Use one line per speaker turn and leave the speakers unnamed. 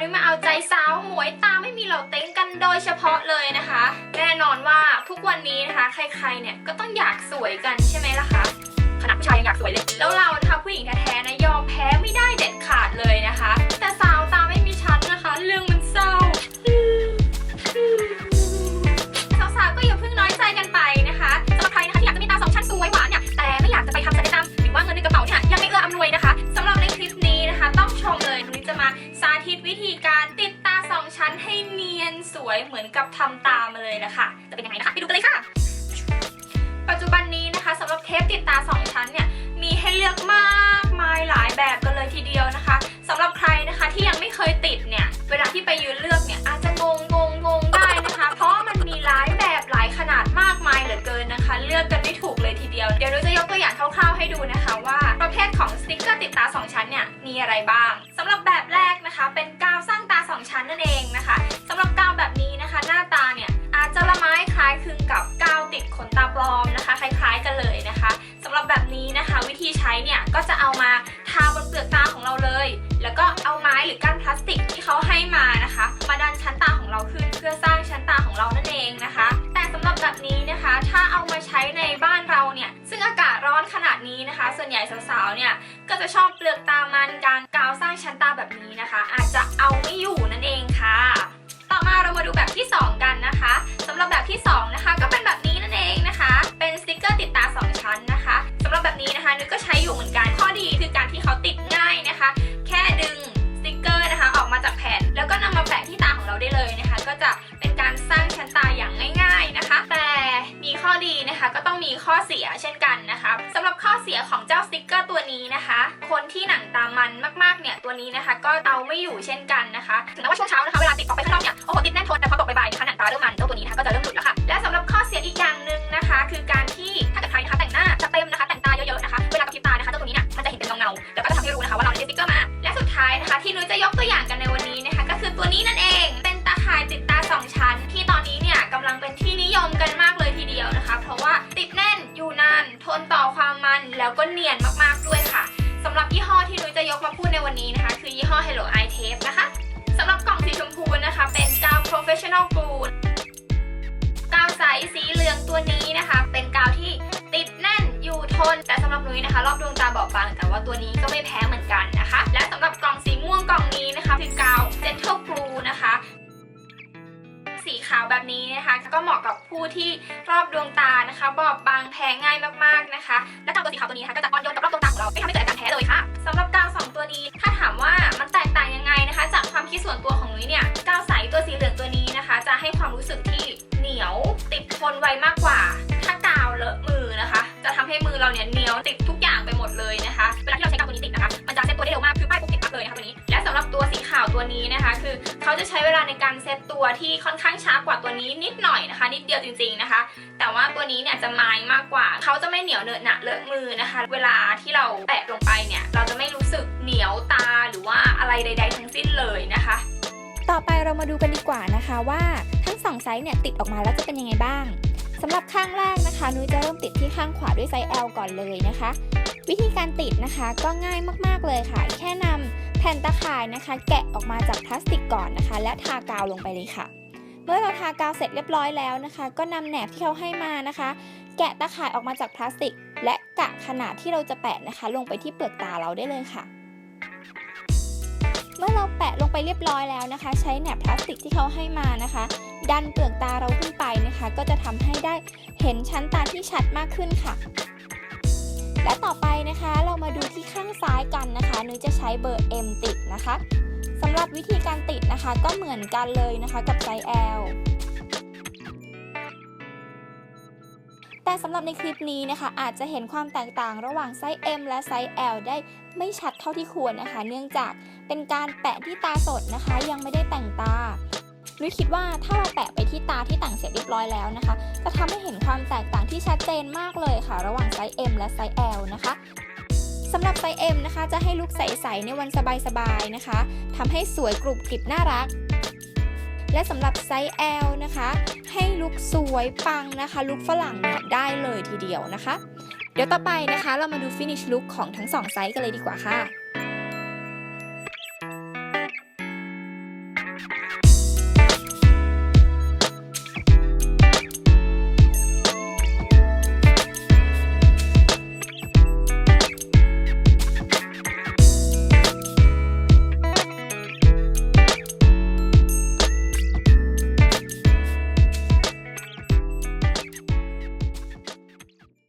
ไม่มาเอาใจสาวหมวยตาไม่มีเหล่าเต็งกันโดยเฉพาะเลยนะคะ แน่นอนว่าทุกวันนี้นะคะ ใครๆเนี่ยก็ต้องอยากสวยกันใช่ไหมล่ะคะ วิธีการติดตาสองชั้นให้เนียนสวยเหมือนกับทำตามาเลยนะคะ จะเป็นยังไงนะคะไปดูกันเลยค่ะ ปัจจุบันนี้นะคะสำหรับเทปติดตาสองชั้นเนี่ยมีให้เลือกมากมายหลายแบบกันเลยทีเดียวนะคะสำหรับใครนะคะที่ยังไม่เคยติดเนี่ยเวลาที่ไปยืนเลือกเนี่ยอาจจะงงงงงงได้นะคะ เพราะว่ามันมีหลายแบบหลายขนาดมากมายเหลือเกินนะคะ เลือกกันไม่ถูกเลยทีเดียวเดี๋ยวเราจะยกตัวอย่างคร่าวๆให้ดูนะคะ ว่าประเภทของสติกเกอร์ติดตาสองชั้นเนี่ยมีอะไรบ้าง นนั่นเองนะคะสำหรับกาวแบบนี้นะคะ หน้าตาเนี่ยอาจจะละไม้คล้ายคลึงกับกาวติดขนตาปลอมนะคะ คล้าย ๆ กันเลยนะคะสำหรับแบบนี้นะคะ วิธีใช้เนี่ยก็จะเอามาทาบนเปลือกตาของเราเลย แล้วก็เอาไม้หรือก้านพลาสติกที่เขาให้มานะคะ มาดันชั้นตาของเราขึ้น เพื่อสร้างชั้นตาของเรานั่นเองนะคะ แต่สำหรับแบบนี้นะคะ ถ้าเอามาใช้ในบ้านเราเนี่ยซึ่งอากาศร้อนขนาดนี้นะคะ ส่วนใหญ่สาวๆเนี่ยก็จะชอบเปลือกตามันการกาวสร้างชั้นตาแบบนี้นะคะ อาจจะเอาไม่อยู่นั่นเอง ค่ะ ต่อมาเรามาดูแบบที่ 2 กันนะคะสำหรับแบบที่ 2 นะคะ ก็เป็นแบบนี้นั่นเองนะคะ เป็นสติกเกอร์ติดตา 2 ชั้นนะคะสำหรับแบบนี้นะคะนุ้ยก็ใช้อยู่เหมือนกันข้อดีคือการที่เขาติดง่ายนะคะ แค่ดึงสติกเกอร์นะคะ ออกมาจากแผ่นแล้วก็นำมาแปะที่ตาของเราได้เลยนะคะ ก็จะเป็นการสร้างชั้นตาอย่างง่าย ๆนะคะ แต่มีข้อดีนะคะก็ต้องมีข้อเสียเช่นกันนะคะส ข้อเสียของเจ้าสติกเกอร์ตัวนี้นะคะ คนที่หนังตามันมากๆเนี่ยตัวนี้นะคะ ก็เอาไม่อยู่เช่นกันนะคะถึงแม้ว่าช่วงเช้านะคะเวลาติดออกไปข้างนอกเนี่ยโอ้โหติดแน่นทนแต่พอตกบ่ายๆนะคะหนังตาเริ่มมันเจ้าตัวนี้นะคะก็จะเริ่มหลุดแล้วค่ะและสำหรับข้อเสียอีกอย่างหนึ่งนะคะ คือการที่ถ้าเกิดใครนะคะแต่งหน้าจะเต็มนะคะแต่งตาเยอะๆนะคะเวลากระพริบตานะคะเจ้าตัวนี้เนี่ยมันจะเห็นเป็นเงาๆแล้วก็จะทำให้รู้นะคะว่าเราได้สติกเกอร์มาและสุดท้ายนะคะ ที่นุ้ยจะยกตัวอย่างกันในวันนี้นะคะ ก็คือตัวนี้นั่นเอง มันแล้วก็เนียนมากๆด้วยค่ะสำหรับยี่ห้อที่นุ้ยจะยกมาพูดในวันนี้นะคะ คือยี่ห้อ Hello Eye Tape นะคะสำหรับกล่องสีชมพูนะคะ เป็นกาว Professional Glue กาวใสสีเหลืองาวแบบนี้นะคะก็เหมาะกับผู้ที่รอบดวงตานะคะ บอบบางแพ้ง่ายมากๆนะคะ และกาวตัวสีขาวตัวนี้นะคะก็จะอ่อนโยนกับรอบดวงตาของเราไม่ทำให้เกิดอาการแพ้เลยค่ะสำหรับกาวสองตัวนี้ถ้าถามว่ามันแตกต่างยังไงนะคะ จากความคิดส่วนตัวของนุ้ยเนี่ยกาวใสตัวสีเหลืองตัวนี้นะคะ จะให้ความรู้สึกที่เหนียวติดทนไวมากกว่า ถ้ากาวเลอะมือนะคะ จะทำให้มือเราเนี่ยเหนียวติดทุก ตัวนี้นะคะ คือเขาจะใช้เวลาในการเซ็ตตัวที่ค่อนข้างช้ากว่าตัวนี้นิดหน่อยนะคะ นิดเดียวจริงๆนะคะ แต่ว่าตัวนี้เนี่ยจะไม้มากกว่าเขาจะไม่เหนียวเนอะหนะเลอะมือนะคะ เวลาที่เราแปะลงไปเนี่ยเราจะไม่รู้สึกเหนียวตาหรือว่าอะไรใด ๆ ทั้งสิ้นเลยนะคะ
ต่อไปเรามาดูกันดีกว่านะคะว่าทั้งสองไซส์เนี่ยติดออกมาแล้วจะเป็นยังไงบ้างสำหรับข้างแรกนะคะนุ้ยจะเริ่มติดที่ข้างขวาด้วยไซส์ L ก่อนเลยนะคะ วิธีการติดนะคะก็ง่ายมากๆเลยค่ะ แค่นำ แผ่นตะข่ายนะคะ แกะออกมาจากพลาสติกก่อนนะคะ และทากาวลงไปเลยค่ะ เมื่อเราทากาวเสร็จเรียบร้อยแล้วนะคะ ก็นำแหนบที่เขาให้มานะคะ แกะตะข่ายออกมาจากพลาสติก และกะขนาดที่เราจะแปะนะคะ ลงไปที่เปลือกตาเราได้เลยค่ะ เมื่อเราแปะลงไปเรียบร้อยแล้วนะคะ ใช้แหนบพลาสติกที่เขาให้มานะคะ ดันเปลือกตาเราขึ้นไปนะคะ ก็จะทำให้ได้เห็นชั้นตาที่ชัดมากขึ้นค่ะ และต่อไปนะคะเรามาดูที่ข้างซ้ายกันนะคะ นุ้ยจะใช้เบอร์ M ติดนะคะสำหรับวิธีการติดนะคะก็เหมือนกันเลยนะคะกับไซส์ L แต่สำหรับในคลิปนี้นะคะ อาจจะเห็นความแตกต่างระหว่างไซส์ M และไซส์ L ได้ไม่ชัดเท่าที่ควรนะคะ เนื่องจากเป็นการแปะที่ตาสดนะคะ ยังไม่ได้แต่งตานุ้ยคิดว่าถ้าเราแปะไปที่ตาที่แต่งเสร็จเรียบร้อยแล้วนะคะ จะทำให้เห็นความแตกต่างที่ชัดเจนมากเลยค่ะ ระหว่างไซส์ M และไซส์ L นะคะ สำหรับไซส์ M นะคะ จะให้ลุกใสๆในวันสบายๆนะคะทำให้สวยกรุบกริบน่ารัก และสำหรับไซส์ L นะคะ ให้ลุกสวยปังนะคะ ลุกฝรั่งเนี่ยได้เลยทีเดียวนะคะ เดี๋ยวต่อไปนะคะ เรามาดูฟินิชลุกของทั้งสองไซส์กันเลยดีกว่าค่ะ